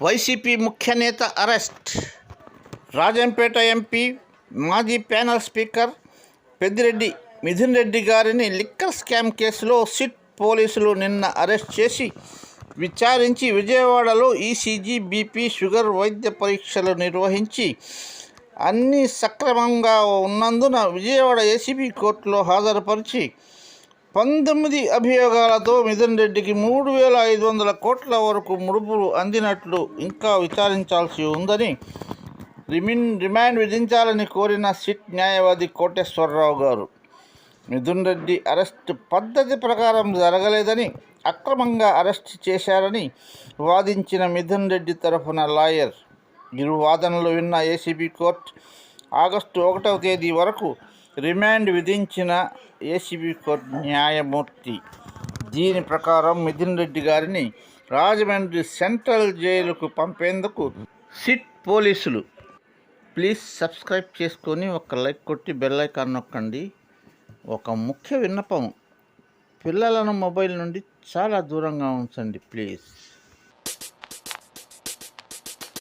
YCP ముఖ్య నేత arrest. Rajampet MP మాజీ ప్యానల్ స్పీకర్ పెద్దిరెడ్డి మిథున్ రెడ్డి గారిని లిక్కర్ స్కామ్ కేసులో సిట్ పోలీసులు నిన్న అరెస్ట్ చేసి విచారించి విజయవాడలో ఈసీజీ బీపీ షుగర్ వైద్య పరీక్షలు నిర్వహించి అన్నీ సక్రమంగా ఉన్నందున విజయవాడ ఏసీబీ కోర్టులో హాజరుపరిచి పంతొమ్మిది అభియోగాలతో మిథున్ రెడ్డికి మూడు వేల ఐదు వందల కోట్ల వరకు ముడుపులు అందినట్లు ఇంకా విచారించాల్సి ఉందని రిమిన్ రిమాండ్ విధించాలని కోరిన సిట్ న్యాయవాది కోటేశ్వరరావు గారు. మిథున్ రెడ్డి అరెస్ట్ పద్ధతి ప్రకారం జరగలేదని అక్రమంగా అరెస్ట్ చేశారని వాదించిన మిథున్ రెడ్డి తరఫున లాయర్. ఇరు వాదనలు విన్న ఏసీబీ కోర్టు ఆగస్టు ఒకటవ తేదీ వరకు రిమాండ్ విధించిన ఏసీబీ కోర్టు న్యాయమూర్తి దీని ప్రకారం మిథున్ రెడ్డి గారిని రాజమండ్రి సెంట్రల్ జైలుకు పంపేందుకు సిట్ పోలీసులు. ప్లీజ్ సబ్స్క్రైబ్ చేసుకొని ఒక లైక్ కొట్టి బెల్ ఐకాన్ నొక్కండి. ఒక ముఖ్య విన్నపం పిల్లలను మొబైల్ నుండి చాలా దూరంగా ఉంచండి ప్లీజ్.